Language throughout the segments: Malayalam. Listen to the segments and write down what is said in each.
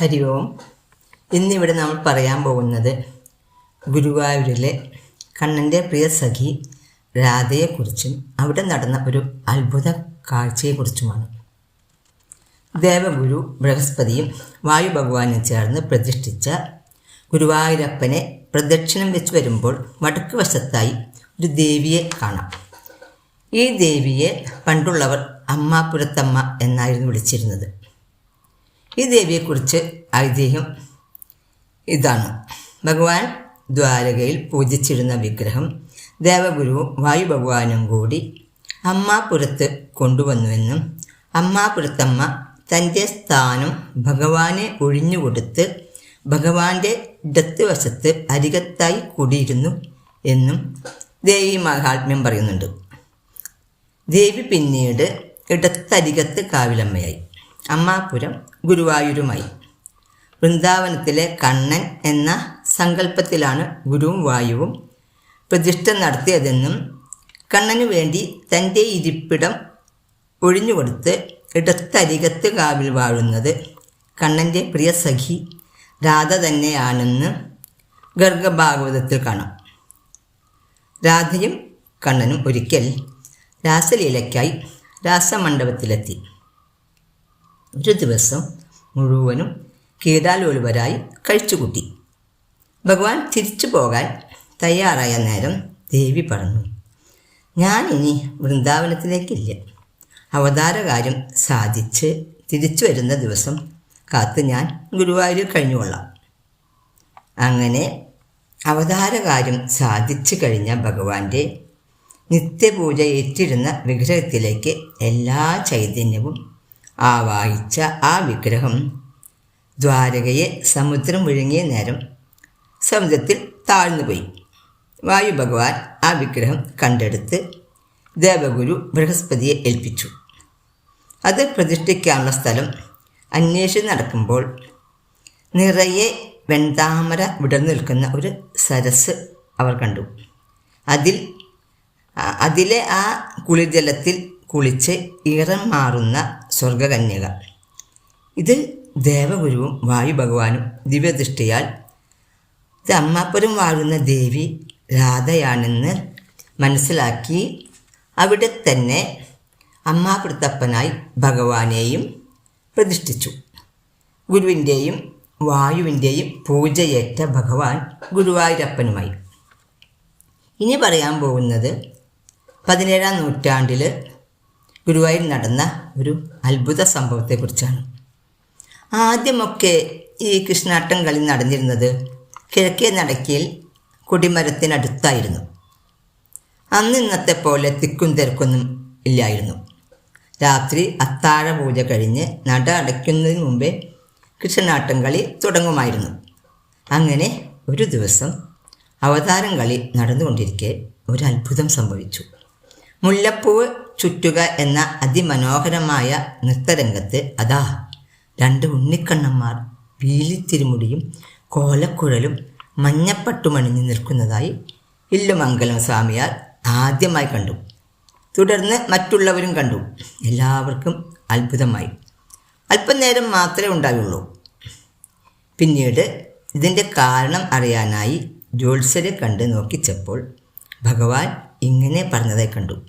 ഹരി ഓം ഇന്നിവിടെ നമ്മൾ പറയാൻ പോകുന്നത് ഗുരുവായൂരിലെ കണ്ണന്റെ പ്രിയ സഖി രാധയെക്കുറിച്ചും അവിടെ നടന്ന ഒരു അത്ഭുത കാഴ്ചയെക്കുറിച്ചുമാണ്. ദേവഗുരു ബൃഹസ്പതിയും വായു ഭഗവാനും ചേർന്ന് പ്രതിഷ്ഠിച്ച ഗുരുവായൂരപ്പനെ പ്രദക്ഷിണം വെച്ച് വരുമ്പോൾ വടക്ക് വശത്തായി ഒരു ദേവിയെ കാണാം. ഈ ദേവിയെ പണ്ടുള്ളവർ അമ്മാപുരത്തമ്മ എന്നായിരുന്നു വിളിച്ചിരുന്നത്. ഈ ദേവിയെക്കുറിച്ച് ഐതിഹ്യം ഇതാണ്. ഭഗവാൻ ദ്വാരകയിൽ പൂജിച്ചിരുന്ന വിഗ്രഹം ദേവഗുരുവും വായു ഭഗവാനും കൂടി അമ്മാപുരത്ത് കൊണ്ടുവന്നുവെന്നും അമ്മാപുരത്തമ്മ തന്റെ സ്ഥാനം ഭഗവാനെ ഒഴിഞ്ഞുകൊടുത്ത് ഭഗവാന്റെ ഇടത്ത് വശത്ത് അരികത്തായി കൂടിയിരുന്നു എന്നും ദേവി മഹാത്മ്യം പറയുന്നുണ്ട്. ദേവി പിന്നീട് ഇടത്തരികത്ത് കാവിലമ്മയായി. അമ്മാപുരം ഗുരുവായൂരുമായി. വൃന്ദാവനത്തിലെ കണ്ണൻ എന്ന സങ്കല്പത്തിലാണ് ഗുരുവും വായുവും പ്രതിഷ്ഠ നടത്തിയതെന്നും കണ്ണനു വേണ്ടി തന്റെ ഇരിപ്പിടം ഒഴിഞ്ഞുകൊടുത്ത് ഇടത്തരികത്ത് കാവിൽ വാഴുന്നത് കണ്ണന്റെ പ്രിയ സഖി രാധ തന്നെയാണെന്ന് ഗർഗഭാഗവതത്തിൽ കാണാം. രാധയും കണ്ണനും ഒരിക്കൽ രാസലീലയ്ക്കായി രാസമണ്ഡപത്തിലെത്തി. ഒരു ദിവസം മുഴുവനും കീടാലോലുവരായി കഴിച്ചുകൂട്ടി. ഭഗവാൻ തിരിച്ചു പോകാൻ തയ്യാറായ നേരം ദേവി പറഞ്ഞു ഞാൻ ഇനി വൃന്ദാവനത്തിലേക്കില്ല. അവതാരകാര്യം സാധിച്ച് തിരിച്ചു വരുന്ന ദിവസം കാത്ത് ഞാൻ ഗുരുവായൂർ കഴിഞ്ഞുകൊള്ളാം. അങ്ങനെ അവതാരകാര്യം സാധിച്ചു കഴിഞ്ഞ ഭഗവാന്റെ നിത്യപൂജ ഏറ്റിരുന്ന വിഗ്രഹത്തിലേക്ക് എല്ലാ ചൈതന്യവും ആവാഹിച്ച ആ വിഗ്രഹം. ദ്വാരകയെ സമുദ്രം വിഴുങ്ങിയ നേരം സമുദ്രത്തിൽ താഴ്ന്നുപോയി വായു ഭഗവാൻ ആ വിഗ്രഹം കണ്ടെടുത്ത് ദേവഗുരു ബൃഹസ്പതിയെ ഏൽപ്പിച്ചു. അത് പ്രതിഷ്ഠിക്കാനുള്ള സ്ഥലം അന്വേഷിച്ച് നടക്കുമ്പോൾ നിറയെ വെൺതാമര വിടർന്നു നിൽക്കുന്ന ഒരു സരസ് അവർ കണ്ടു. അതിൽ അതിലെ ആ കുളിർജലത്തിൽ കുളിച്ച് ഈറം മാറുന്ന സ്വർഗകന്യക. ഇത് ദേവഗുരുവും വായു ഭഗവാനും ദിവ്യദൃഷ്ടിയാൽ ഇത് അമ്മാപ്പുരം വാഴുന്ന ദേവി രാധയാണെന്ന് മനസ്സിലാക്കി അവിടെ തന്നെ അമ്മാപുരത്തപ്പനായി ഭഗവാനെയും പ്രതിഷ്ഠിച്ചു. ഗുരുവിന്റെയും വായുവിന്റെയും പൂജയേറ്റ ഭഗവാൻ ഗുരുവായൂരപ്പനുമായി. ഇനി പറയാൻ പോകുന്നത് പതിനേഴാം നൂറ്റാണ്ടിൽ ഗുരുവായൂർ നടന്ന ഒരു അത്ഭുത സംഭവത്തെക്കുറിച്ചാണ്. ആദ്യമൊക്കെ ഈ കൃഷ്ണാട്ടം കളി നടന്നിരുന്നത് കിഴക്കേ നടക്കിയിൽ കൊടിമരത്തിനടുത്തായിരുന്നു. അന്ന് ഇന്നത്തെ പോലെ തിക്കും തിരക്കൊന്നും ഇല്ലായിരുന്നു. രാത്രി അത്താഴ പൂജ കഴിഞ്ഞ് നട അടയ്ക്കുന്നതിന് മുമ്പേ കൃഷ്ണനാട്ടം കളി തുടങ്ങുമായിരുന്നു. അങ്ങനെ ഒരു ദിവസം അവതാരം കളി നടന്നുകൊണ്ടിരിക്കെ ഒരു അത്ഭുതം സംഭവിച്ചു. മുല്ലപ്പൂവ് ചുറ്റുക എന്ന അതിമനോഹരമായ നൃത്തരംഗത്ത് അതാ. രണ്ട് ഉണ്ണിക്കണ്ണന്മാർ വീലിത്തിരുമുടിയും കോലക്കുഴലും മഞ്ഞപ്പട്ടുമണിഞ്ഞ് നിൽക്കുന്നതായി ഇല്ലുമംഗലം സ്വാമിയാർ ആദ്യമായി കണ്ടു. തുടർന്ന് മറ്റുള്ളവരും കണ്ടു. എല്ലാവർക്കും അത്ഭുതമായി. അല്പനേരം മാത്രമേ ഉണ്ടായുള്ളൂ. പിന്നീട് ഇതിന്റെ കാരണം അറിയാനായി ജ്യോത്സരെ കണ്ട് നോക്കിച്ചപ്പോൾ ഭഗവാൻ ഇങ്ങനെ പറഞ്ഞതായി കണ്ടു.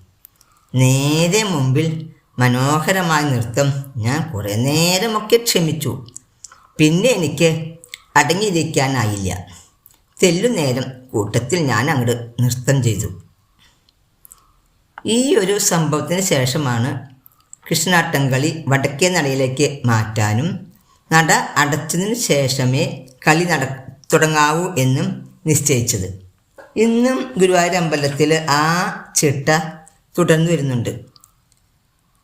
നേരെ മുമ്പിൽ മനോഹരമായ നൃത്തം ഞാൻ കുറേ നേരമൊക്കെ ക്ഷമിച്ചു. പിന്നെ എനിക്ക് അടങ്ങിയിരിക്കാനായില്ല. തെല്ലുനേരം കൂട്ടത്തിൽ ഞാൻ അങ്ങോട്ട് നൃത്തം ചെയ്തു. ഈ ഒരു സംഭവത്തിന് ശേഷമാണ് കൃഷ്ണാട്ടംകളി വടക്കേ നടയിലേക്ക് മാറ്റാനും നട അടച്ചതിന് ശേഷമേ കളി നട തുടങ്ങാവൂ എന്നും നിശ്ചയിച്ചത്. ഇന്നും ഗുരുവായൂർ അമ്പലത്തിൽ ആ ചിട്ട തുടർന്നു വരുന്നുണ്ട്.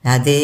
രാധേ